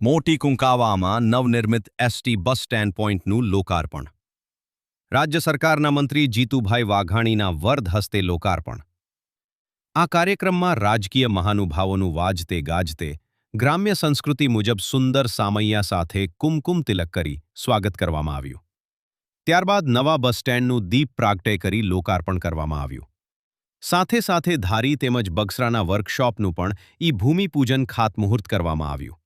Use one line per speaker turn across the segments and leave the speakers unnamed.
મોટી કુંકાવામાં નવનિર્મિત ST bus stand પોઇન્ટનું લોકાર્પણ. રાજ્ય સરકારના મંત્રી જીતુભાઈ વાઘાણીના વર્ધ હસ્તે લોકાર્પણ. આ કાર્યક્રમમાં રાજકીય મહાનુભાવોનું વાજતે ગાજતે ગ્રામ્ય સંસ્કૃતિ મુજબ સુંદર સામૈયા સાથે કુમકુમ તિલક કરી સ્વાગત કરવામાં આવ્યું. ત્યારબાદ નવા બસ સ્ટેન્ડનું દીપ પ્રાગટય કરી લોકાર્પણ કરવામાં આવ્યું. સાથે સાથે ધારી તેમજ બગસરાના વર્કશોપનું પણ ઈ ભૂમિપૂજન ખાતમુહૂર્ત કરવામાં આવ્યું.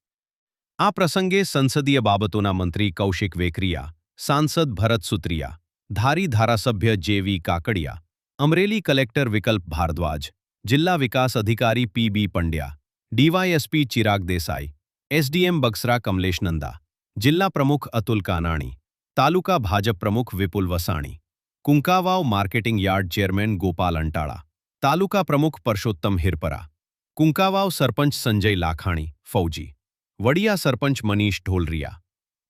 આ પ્રસંગે સંસદીય બાબતોના મંત્રી કૌશિક વેકરિયા સાંસદ ભરત સુત્રિયા ધારી ધારાસભ્ય જેવી કાકડિયા અમરેલી કલેક્ટર વિકલ્પ ભારદ્વાજ જિલ્લા વિકાસ અધિકારી P B Pandya DYSP Chirag Desai SDM Bagasara Kamlesh Nanda જિલ્લા પ્રમુખ અતુલ કાનાણી તાલુકા ભાજપ પ્રમુખ Vipul Vasani Kunkavav marketing yard chairman Gopal Antala taluka પ્રમુખ પરસોત્તમ હિરપરા કુંકાવાવ સરપંચ સંજય લાખાણી ફૌજી વડિયા સરપંચ મનીષ ઢોલરિયા,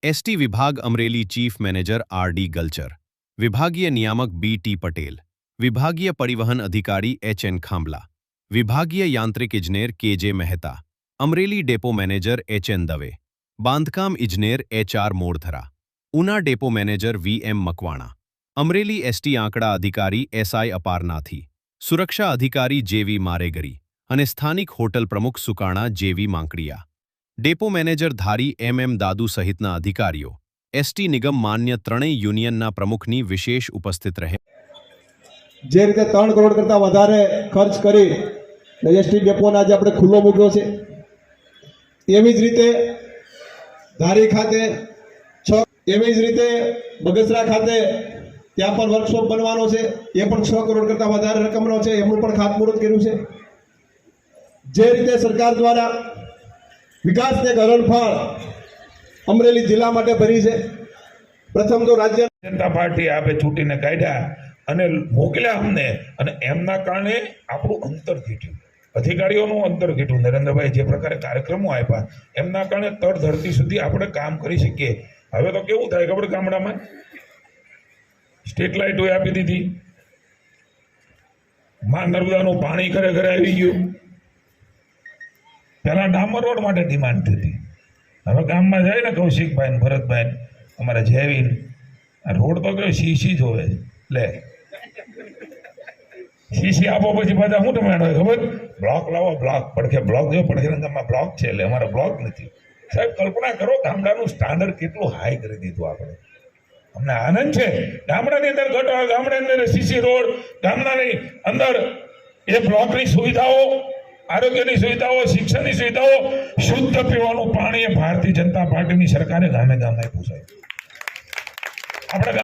એસટી વિભાગ Amreli chief manager R D Galchar, વિભાગીય નિયામક બી ટી પટેલ, વિભાગીય પરિવહન અધિકારી એચ એન ખાંભલા, વિભાગીય યાંત્રિક ઇજનેર K J Mehta, Amreli depot manager H N Dave, બાંધકામ ઇજનેર H R Mordhara Una depot manager V M Makwana, Amreli ST આંકડા અધિકારી એસઆઈ અપારનાથી, સુરક્ષા અધિકારી જેવી મારેગરી અને સ્થાનિક હોટલ પ્રમુખ સુકાણા જેવી માંકડિયા. ડેપો મેનેજર ધારી એમ એમ દાદુ સહિતના અધિકારીઓ, એસટી નિગમ માન્ય ત્રણેય યુનિયનના પ્રમુખની વિશેષ ઉપસ્થિત રહે.
જે રીતે ત્રણ કરોડ કરતાં વધારે ખર્ચ કરી એસટી ડેપોને આજે આપણે ખુલ્લો મૂક્યો છે. એવી જ રીતે ધારી ખાતે છ એવી જ રીતે બગસરા ખાતે ત્યાં પણ વર્કશોપ બનવાનો છે. એ પણ છ કરોડ કરતાં વધારે રકમનો છે. એમનું પણ ખાતમુહૂર્ત કર્યું છે. જે રીતે સરકાર દ્વારા વિકાસને ગરણફાળ અમરેલી જિલ્લા માટે ભરી છે. પ્રથમ તો રાજ્ય
જનતા પાર્ટી આપે ચૂંટીને કાઢ્યા અને મોકલ્યા અમને અને એમના કારણે આપણું અંતર ઘીટ્યું. અધિકારીઓનું અંતર ઘીટ્યું. નરેન્દ્રભાઈ જે પ્રકારે કાર્યક્રમો આપ્યા, એમના કારણે તળ ધરતી સુધી આપણે કામ કરી શકીએ. હવે તો કેવું થાય ખબર ગામડામાં? સ્ટ્રીટ લાઇટો આપી દીધી. માં નર્મદાનું પાણી ઘરે આવી ગયું. પહેલા ડામર રોડ માટે ડિમાન્ડ થતી. હવે ગામમાં જાય ને કૌશિકભાઈ ને ભરતભાઈ અમારા જયવીન રોડ તો કયો સીસી જોવે લે. સીસી આપો પછી બધા શું તમે ખબર? બ્લોક લાવો, બ્લોક. પડખે બ્લોક જો પડખે ગામમાં બ્લોક છે એટલે અમારા બ્લોક નથી. સાહેબ, કલ્પના કરો ગામડાનું સ્ટાન્ડર્ડ કેટલું હાઈ કરી દીધું આપણે. અમને આનંદ છે. ગામડાની અંદર ગટર, ગામડાની અંદર સીસી રોડ, ગામડાની અંદર એ બ્લોકની સુવિધાઓ આરોગ્યની સુવિધાઓ, શિક્ષણની સુવિધાઓ, શુદ્ધ પીવાનું પાણી એ ભારતીય જનતા પાર્ટીની સરકારે ગામે ગામ આપ્યું છે. આપણે